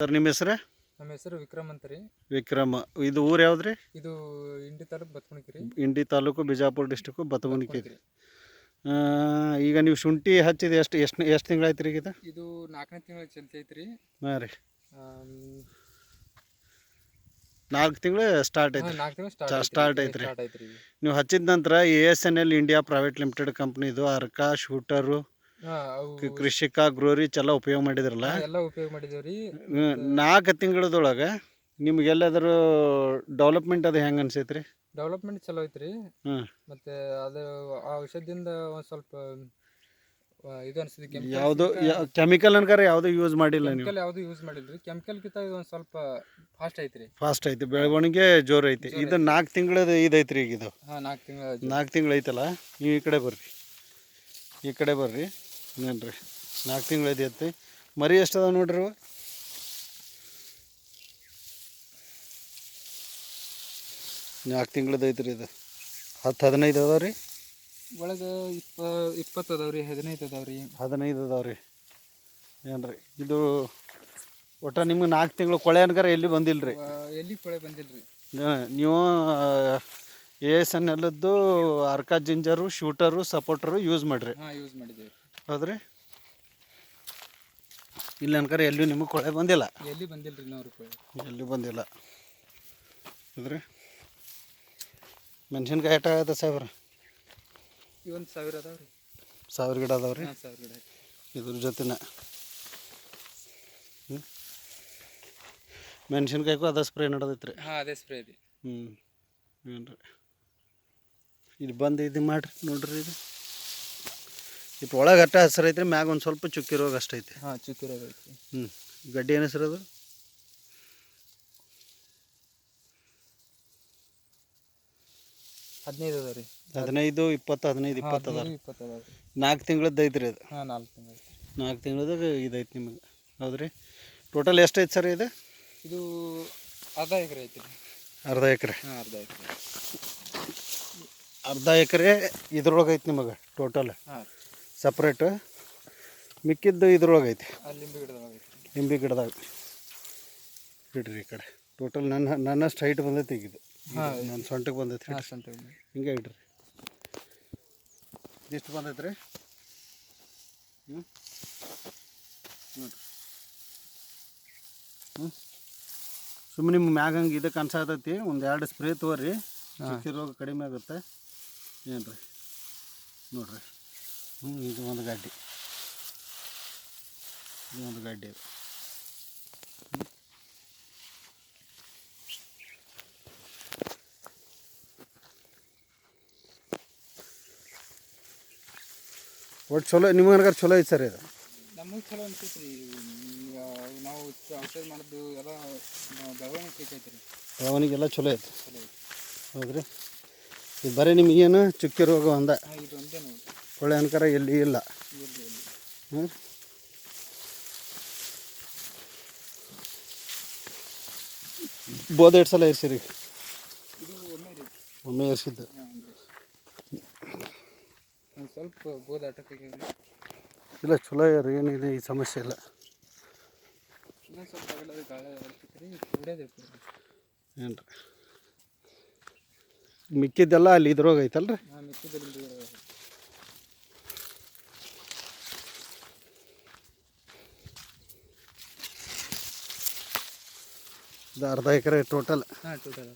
Sir ನಿಮ್ಮ ಹೆಸರು? ನಮ್ಮ ಹೆಸರು ವಿಕ್ರಮ್ ಅಂತ ರೀ. ವಿಕ್ರಮ. ಇದು ಊರು ಯಾವ್ದ್ರಿ? ಇದು ಇಂಡಿ ತಾಲೂಕು ಬತ್ಮಣಿಕೆರಿ ಇಂಡಿ ತಾಲೂಕು ಬಿಜಾಪುರ ಡಿಸ್ಟಿಕ್ ಬತವಣಿಕೆ ಬತ್ಮಣಿಕೆ ರೀ. ಈಗ ನೀವು ಶುಂಠಿ ಹಚ್ಚಿದ ಎಷ್ಟು ಎಷ್ಟು ಎಷ್ಟು ತಿಂಗಳಾಯ್ತು ರೀ ಇದು? ಇದು ನಾಲ್ಕನೇ ತಿಂಗಳ ಚಲ್ತಿ ಐತ್ರಿ ಹಾಂ ರೀ. ನಾಲ್ಕು ತಿಂಗಳು ಸ್ಟಾರ್ಟ್ ಐತ್ರಿ ಸ್ಟಾರ್ಟ್ ಐತ್ರಿ. ನೀವು ಹಚ್ಚಿದ ನಂತರ A S N L India private limited ಕಂಪ್ನಿದು ಅರ್ಕಾ ಶೂಟರು ಕ- ಕೃಷಿಕ ಗ್ರೋರಿ ಎಲ್ಲ ಉಪಯೋಗ ಮಾಡಿದ್ರಲ್ಲ? ಎಲ್ಲ ಉಪಯೋಗ ಮಾಡಿದೇವ್ರಿ. ನಾಲ್ಕು ತಿಂಗಳದೊಳಗೆ ನಿಮ್ಗೆ ಎಲ್ಲಾದರೂ ಡೆವಲಪ್ಮೆಂಟ್ ಅದು ಹೆಂಗೆ ಅನ್ಸೈತ್ರಿ? ಡೆವಲಪ್ಮೆಂಟ್ ಚಲೋ ಐತ್ರಿ. ಹ್ಮ್. ಮತ್ತೆ ಅದು ಆ ಔಷಧದಿಂದ ಒಂದ್ ಸ್ವಲ್ಪ ಆ, ಇದು ಅನ್ಸಿದೆ ಯಾವುದು ಕೆಮಿಕಲ್ ಅನ್ಕಾರ ಯಾವುದು ಯೂಸ್ ಮಾಡಿಲ್ಲ ನೀವು? ಕೆಮಿಕಲ್ ಯಾವ್ದು ಯೂಸ್ ಮಾಡಿಲ್ರಿ. ಕೆಮಿಕಲ್ ಕಿಂತ ಇದು ಒಂದ್ ಸ್ವಲ್ಪ ಫಾಸ್ಟ್ ಐತ್ರಿ. ಫಾಸ್ಟ್ ಐತಿ ಬೆಳವಣಿಗೆ ಜೋರ್ ಐತಿ. ಇದು ನಾಲ್ಕು ತಿಂಗಳದ ಇದೈತ್ರಿ ಈಗ ಇದು. ಹಾ ನಾಲ್ಕು ತಿಂಗಳ ನಾಲ್ಕು ತಿಂಗಳು ಐತಲ್ಲ? ನೀವು ಈ ಕಡೆ ಬರ್ರಿ. ಈ ಕಡೆ ಬರ್ರಿ. ಏನ್ರಿ ನಾಲ್ಕು ತಿಂಗಳು ಐತಿ ಮರಿ ಎಷ್ಟು ಅದಾವೆ ನೋಡ್ರಿ? ನಾಲ್ಕು ತಿಂಗಳದ್ದು ಐತ್ರಿ ಇದು. ಹತ್ತು ಹದಿನೈದು ಅದಾವೆ ರೀ? ಒಳಗೆ ಇಪ್ಪ ಇಪ್ಪತ್ತು ಅದಾವ್ರಿ ಹದಿನೈದು ಅದಾವ್ರಿ ಹದಿನೈದು ಅದಾವೆ ರೀ. ಏನ್ರಿ? ಇದು ಒಟ್ಟ ನಿಮ್ಗೆ ನಾಲ್ಕು ತಿಂಗಳು ಕೊಳೆ ಅನ್ಕಾರ ಎಲ್ಲಿ ಬಂದಿಲ್ಲ ರೀ ಎಲ್ಲಿ ಕೊಳೆ ಬಂದಿಲ್ರಿ? ನೀವು A S N ಎಲ್ಲದ್ದು Arka ginger shooter supporter use ಮಾಡಿರಿ. ಹಾ ಯೂಸ್ ಮಾಡಿದೇವ್ರಿ ಹೌದ್ರಿ? ಇಲ್ಲ ಅನ್ಕರ ಎಲ್ಲೂ ನಿಮಗೆ ಕೊಳೆ ಬಂದಿಲ್ಲ. ಎಲ್ಲಿ ಬಂದಿಲ್ರಿ ನೂರು ರೂಪಾಯಿ ಎಲ್ಲೂ ಬಂದಿಲ್ಲ. ಹೌದ್ರಿ ಮೆಣಸಿನ್ಕಾಯಿ ಎಟ್ಟ ಆಗತ್ತೆ ಸಾವಿರ ಇವೊಂದು ಸಾವಿರ ಅದಾವ್ರಿ. ಸಾವಿರ ಗಿಡ ಅದಾವ್ರಿ? ಹಾಂ ಸಾವಿರ ಗಿಡ. ಇದ್ರ ಜೊತೆನ. ಹ್ಞೂ ಮೆಣಸಿನ್ಕಾಯಿಗೂ ಅದ ಸ್ಪ್ರೇ ನಡೆದೈತ್ರಿ. ಹಾ ಅದೇ ಸ್ಪ್ರೇ ಇದೆ. ಹ್ಞೂ ಏನು ರೀ ಇಲ್ಲಿ ಬಂದು ಇದು ಮಾಡಿರಿ ನೋಡ್ರಿ ಇದು. ಇಟ್ಟು ಒಳಗೆ ಅಟ್ಟ ಹೆಸರು ಐತ್ರಿ ಮ್ಯಾಗ ಒಂದು ಸ್ವಲ್ಪ ಚುಕ್ಕಿ ರೋಗ ಅಷ್ಟೈತಿ ಹಾಂ ಚುಕ್ಕಿ ರೋಗ ಐತಿ ಹ್ಞೂ ಗಡ್ಡಿ ಏನು ಹೆಸರು ಅದು? ಹದಿನೈದು ರೀ. ಹದಿನೈದು ಇಪ್ಪತ್ತು ಹದಿನೈದು ಇಪ್ಪತ್ತು ಅದ ನಾಲ್ಕು ತಿಂಗಳದ್ದು ಐತ್ರಿ ಅದು. ಹಾಂ ನಾಲ್ಕು ತಿಂಗಳು ನಾಲ್ಕು ತಿಂಗಳದಾಗ ಇದೈತಿ ನಿಮಗೆ. ಹೌದ್ರಿ. ಟೋಟಲ್ ಎಷ್ಟು ಐತೆ ಸರ್ ಇದು? ಇದು ಅರ್ಧ ಎಕರೆ ಐತೆ ರೀ ಅರ್ಧ ಎಕರೆ. ಹಾಂ ಅರ್ಧ ಎಕರೆ. ಅರ್ಧ ಎಕರೆ ಇದ್ರೊಳಗೆ ಐತಿ ನಿಮಗೆ ಟೋಟಲ್. ಹಾ ಸಪ್ರೇಟ್. ಮಿಕ್ಕಿದ್ದು ಇದ್ರೊಳಗೆ ಐತಿ ಅಲ್ಲಿ ಲಿಂಬೆ ಗಿಡದಾಗ ನಿಂಬೆ ಗಿಡದಾಗ. ಇಡ್ರಿ ಈ ಕಡೆ. ಟೋಟಲ್ ನನ್ನ ನನ್ನಷ್ಟು ಹೈಟ್ ಬಂದೈತಿ ಈಗ ಇದು. ನನ್ನ ಸೊಂಟಕ್ಕೆ ಬಂದೈತಿ ಹಿಂಗೆ ಇಡ್ರಿ. ಎಷ್ಟು ಬಂದೈತೆ ರೀ. ಹ್ಞೂ ನೋಡಿರಿ. ಹ್ಞೂ ಸುಮ್ಮನೆ ನಿಮ್ಮ ಮ್ಯಾಗ ಹಂಗೆ ಇದಕ್ಕೆ ಅನ್ಸಾತೈತಿ. ಒಂದು ಎರಡು ಸ್ಪ್ರೇ ತೋರಿ ರೋಗ ಕಡಿಮೆ ಆಗುತ್ತೆ. ಏನು ರೀ ನೋಡ್ರಿ. ಇದು ಒಂದು ಗಡ್ಡೆ. ಇದು ಒಂದು ಗಡ್ಡೆ. ಒಟ್ಟು ಚಲೋ ನಿಮ್ಗೆ ಅನ್ಕಾರ ಚಲೋ ಐತೆ ಸರ್ ಇದು. ನಮಗೆ ಚಲೋ ಅನ್ಸೈತೆ ರೀ ನಾವು ಔಷಧ ಮಾಡಿದ್ದು ಎಲ್ಲ ಬೆಳವಣಿಗೆ ರೀ ಚಲೋ ಐತೆ. ಚಲೋ ಐತಿ ಹೌದ್ರಿ. ಇದು ಬರೀ ನಿಮಗೇನು ಚುಕ್ಕಿ ರೋಗ ಒಂದ? ಇದು ಒಂದೇ ನೋಡಿ ಒಳ್ಳೆ ಅನ್ಕರ ಎಲ್ಲಿ ಇಲ್ಲ. ಹ್ಞೂ ಬೋಧ ಎರಡು ಸಲ ಇರ್ಸಿರಿ ಒಮ್ಮೆ ಇರ್ಸಿದ್ದು ಸ್ವಲ್ಪ ಇಲ್ಲ ಚಲೋ ಯಾರು ಏನಿದೆ ಈ ಸಮಸ್ಯೆ ಇಲ್ಲ. ಏನು ರೀ ಮಿಕ್ಕಿದ್ದೆಲ್ಲ ಅಲ್ಲಿ ಇದ್ರೋಗ ಅರ್ಧ ಎಕರೆ ಟೋಟಲ್ ಹಾಂ ಟೋಟಲ್